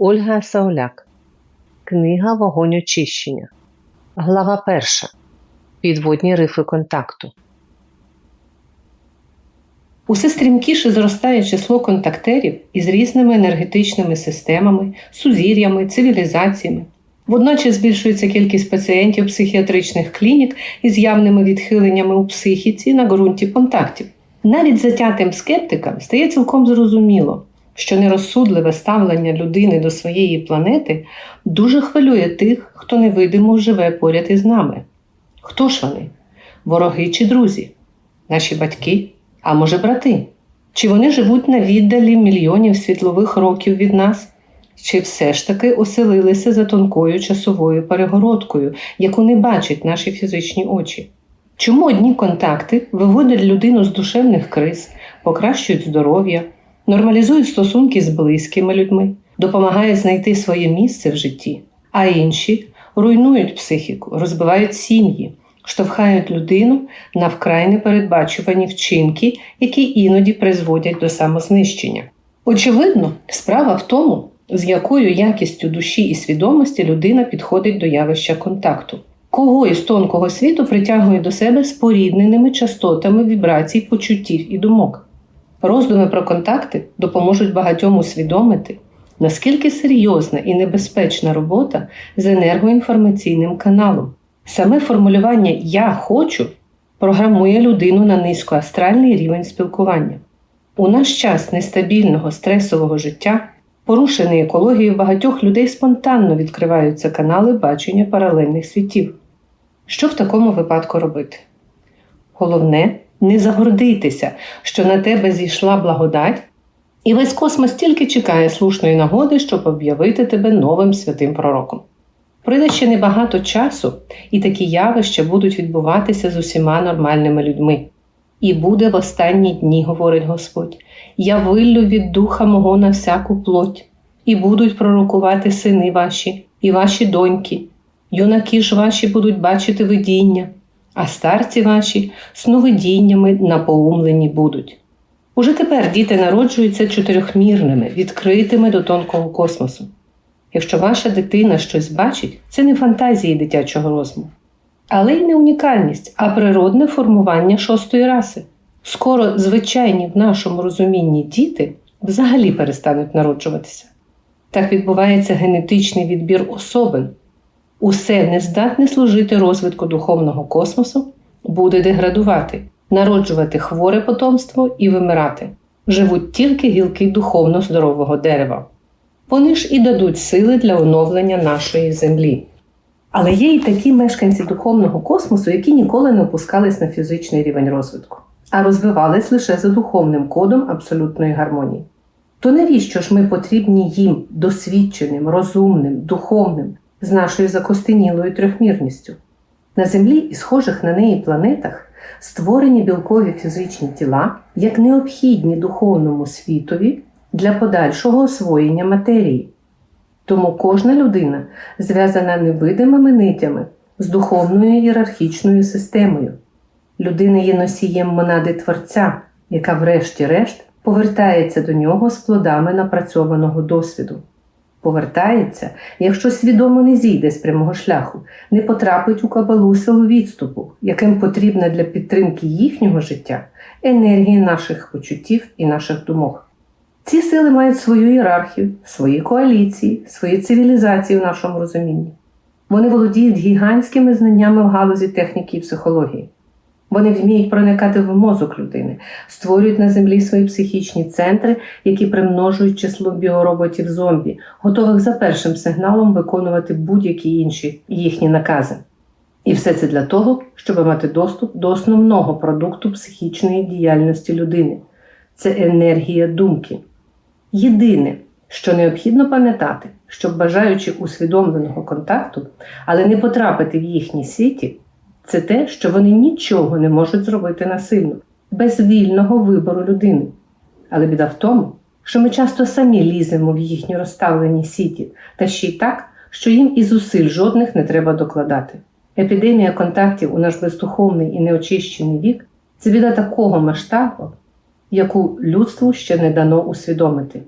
Ольга Сауляк. Книга Вогонь очищення. Глава перша. Підводні рифи контакту. Усе стрімкіше зростає число контактерів із різними енергетичними системами, сузір'ями, цивілізаціями. Водночас збільшується кількість пацієнтів психіатричних клінік із явними відхиленнями у психіці на ґрунті контактів. Навіть затятим скептикам стає цілком зрозуміло, що нерозсудливе ставлення людини до своєї планети дуже хвилює тих, хто невидимо живе поряд із нами. Хто ж вони? Вороги чи друзі? Наші батьки? А може, брати? Чи вони живуть на віддалі мільйонів світлових років від нас? Чи все ж таки оселилися за тонкою часовою перегородкою, яку не бачать наші фізичні очі? Чому одні контакти виводять людину з душевних криз, покращують здоров'я, нормалізують стосунки з близькими людьми, допомагають знайти своє місце в житті, а інші руйнують психіку, розбивають сім'ї, штовхають людину на вкрай непередбачувані вчинки, які іноді призводять до самознищення. Очевидно, справа в тому, з якою якістю душі і свідомості людина підходить до явища контакту. Кого із тонкого світу притягує до себе спорідненими частотами вібрацій, почуттів і думок. Роздуми про контакти допоможуть багатьом усвідомити, наскільки серйозна і небезпечна робота з енергоінформаційним каналом. Саме формулювання Я хочу програмує людину на низькоастральний рівень спілкування. У наш час нестабільного стресового життя, порушений екологією багатьох людей спонтанно відкриваються канали бачення паралельних світів. Що в такому випадку робити? Головне не загордитися, що на тебе зійшла благодать, і весь космос тільки чекає слушної нагоди, щоб об'явити тебе новим святим пророком. Пройде ще небагато часу, і такі явища будуть відбуватися з усіма нормальними людьми. І буде в останні дні, говорить Господь, я виллю від духа мого на всяку плоть, і будуть пророкувати сини ваші, і ваші доньки, юнаки ж ваші будуть бачити видіння, а старці ваші сновидіннями напоумлені будуть. Уже тепер діти народжуються чотирьохмірними, відкритими до тонкого космосу. Якщо ваша дитина щось бачить, це не фантазії дитячого розуму, але й не унікальність, а природне формування шостої раси. Скоро звичайні в нашому розумінні діти взагалі перестануть народжуватися. Так відбувається генетичний відбір особин. Усе нездатне служити розвитку духовного космосу буде деградувати, народжувати хворе потомство і вимирати. Живуть тільки гілки духовно здорового дерева. Вони ж і дадуть сили для оновлення нашої землі. Але є і такі мешканці духовного космосу, які ніколи не опускались на фізичний рівень розвитку, а розвивались лише за духовним кодом абсолютної гармонії. То навіщо ж ми потрібні їм досвідченим, розумним, духовним, з нашою закостенілою трьохмірністю? На Землі і схожих на неї планетах створені білкові фізичні тіла як необхідні духовному світові для подальшого освоєння матерії. Тому кожна людина зв'язана невидимими нитями з духовною ієрархічною системою. Людина є носієм монади Творця, яка, врешті-решт, повертається до нього з плодами напрацьованого досвіду. Повертається, якщо свідомо не зійде з прямого шляху, не потрапить у кабалу силу відступу, яким потрібна для підтримки їхнього життя енергія наших почуттів і наших думок. Ці сили мають свою ієрархію, свої коаліції, свої цивілізації в нашому розумінні. Вони володіють гігантськими знаннями в галузі техніки і психології. Вони вміють проникати в мозок людини, створюють на землі свої психічні центри, які примножують число біороботів зомбі, готових за першим сигналом виконувати будь-які інші їхні накази. І все це для того, щоб мати доступ до основного продукту психічної діяльності людини це енергія думки. Єдине, що необхідно пам'ятати, щоб бажаючи усвідомленого контакту, але не потрапити в їхні сіті, це те, що вони нічого не можуть зробити насильно, без вільного вибору людини. Але біда в тому, що ми часто самі ліземо в їхні розставлені сіті, та ще й так, що їм і зусиль жодних не треба докладати. Епідемія контактів у наш бездуховний і неочищений вік це біда такого масштабу, яку людству ще не дано усвідомити.